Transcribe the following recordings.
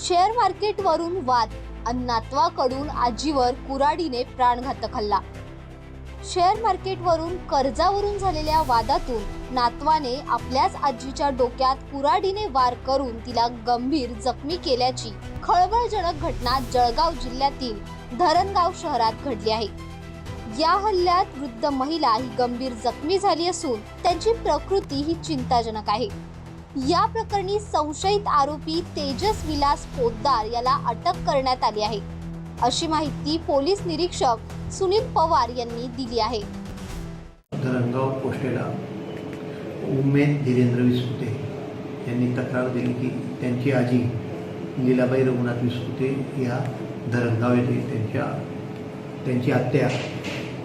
Share मार्केटवरून वाद. नातवाकडून आजीवर कुराडीने प्राणघातक हल्ला. शेअर मार्केटवरून कर्जावरून झालेल्या वादातून नातवाने आपल्याच आजीच्या डोक्यात कुराडीने वार करून तिला गंभीर जखमी केल्याची खळबळजनक घटना जळगाव जिल्ह्यातील धरणगाव शहरात घडली आहे. या हल्ल्यात वृद्ध महिला ही गंभीर जखमी झाली असून त्यांची प्रकृती ही चिंताजनक आहे. या प्रकरणी संशयित आरोपी तेजस विलास पोद्दार याला अटक करण्यात आली आहे. अशी माहिती पोलीस निरीक्षक सुनील पवार यांनी दिली आहे. धरणगाव पोस्टेला उमेद धीरेंद्र विस्पुते यांनी तक्रार दिली की त्यांची आजी लीलाबाई रघुनाथ विस्पुते या धरणगाव येथे त्यांच्या त्यांची आत्या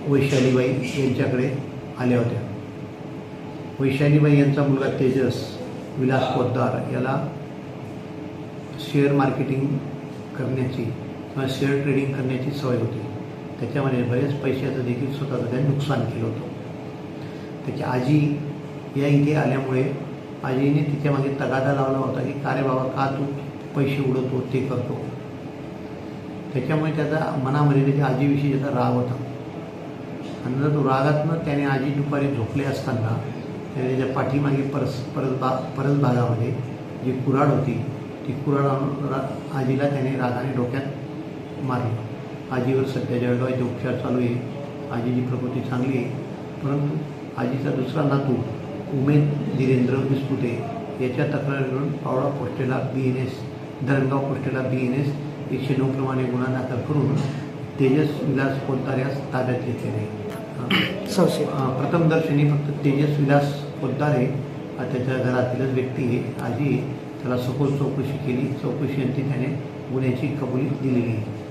वैशालीबाई यांच्याकडे आल्या होत्या. वैशालीबाई यांचा मुलगा तेजस विलास पोद्दार याला शेअर मार्केटिंग करण्याची किंवा शेअर ट्रेडिंग करण्याची सवय होती. त्याच्यामध्ये बरेच पैशाचं देखील स्वतःचं त्याने नुकसान केलं होतं. त्याची आजी या इथे आल्यामुळे आजीने तिच्यामागे तगादा लावला होता की का रे बाबा का तू पैसे उडवतो ते करतो? त्याच्यामुळे त्याचा मनामध्ये त्याच्या आजीविषयी त्याचा राग होता. आणि जर तो रागातनं त्याने आजी दुपारी झोपले असताना त्याच्या पाठीमागे परस परस बा परस भागामध्ये जी कुराड होती ती कुराड रा आजीला त्याने रागाने डोक्यात मारली. आजीवर सध्या जळगाव येथे उपचार चालू आहे. आजीची प्रकृती चांगली आहे. परंतु आजीचा दुसरा नातू उमेद धीरेंद्र विस्पुते याच्या तक्रारीवरून पावडा पोस्टेला बी एन एस धरणगाव पोस्टेला बी एन एस एकशे नऊ प्रमाणे गुन्हा दाखल करून तेजस विलास पोद्दार यास ताब्यात घेतलेले प्रथमदर्शनी फक्त तेजस विलास पोद्दार आहे. त्याच्या घरातीलच व्यक्ती आहे. आजी आहे. त्याला सखोल चौकशी केली. चौकशी त्याने गुन्ह्याची कबुली दिलेली आहे.